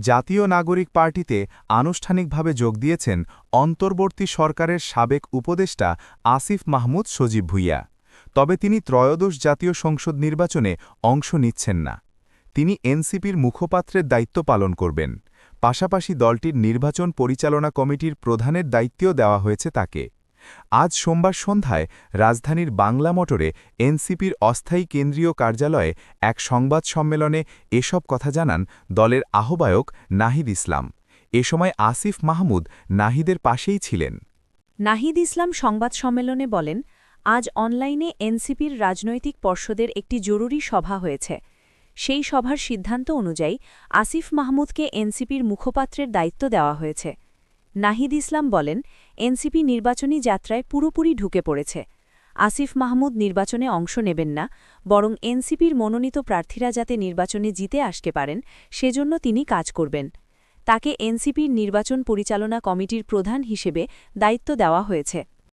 জাতীয় নাগরিক পার্টিতে আনুষ্ঠানিকভাবে যোগ দিয়েছেন অন্তর্বর্তী সরকারের সাবেক উপদেষ্টা আসিফ মাহমুদ সজীব ভুইয়া। তবে তিনি ত্রয়োদশ জাতীয় সংসদ নির্বাচনে অংশ নিচ্ছেন না। তিনি এনসিপির মুখপাত্রের দায়িত্ব পালন করবেন। পাশাপাশি দলটির নির্বাচন পরিচালনা কমিটির প্রধানের দায়িত্বও দেওয়া হয়েছে তাকে। আজ সোমবার সন্ধ্যায় রাজধানীর বাংলা মোটরে এনসিপির অস্থায়ী কেন্দ্রীয় কার্যালয়ে এক সংবাদ সম্মেলনে এসব কথা জানান দলের আহ্বায়ক নাহিদ ইসলাম। এ সময় আসিফ মাহমুদ নাহিদের পাশেই ছিলেন। নাহিদ ইসলাম সংবাদ সম্মেলনে বলেন, আজ অনলাইনে এনসিপির রাজনৈতিক পর্ষদের একটি জরুরি সভা হয়েছে। সেই সভার সিদ্ধান্ত অনুযায়ী আসিফ মাহমুদকে এনসিপির মুখপাত্রের দায়িত্ব দেওয়া হয়েছে। নাহিদ ইসলাম বলেন, এনসিপি নির্বাচনী যাত্রায় পুরোপুরি ঢুকে পড়েছে। আসিফ মাহমুদ নির্বাচনে অংশ নেবেন না, বরং এনসিপির মনোনীত প্রার্থীরা যাতে নির্বাচনে জিতে আসতে পারেন, সেজন্য তিনি কাজ করবেন। তাকে এনসিপির নির্বাচন পরিচালনা কমিটির প্রধান হিসেবে দায়িত্ব দেওয়া হয়েছে।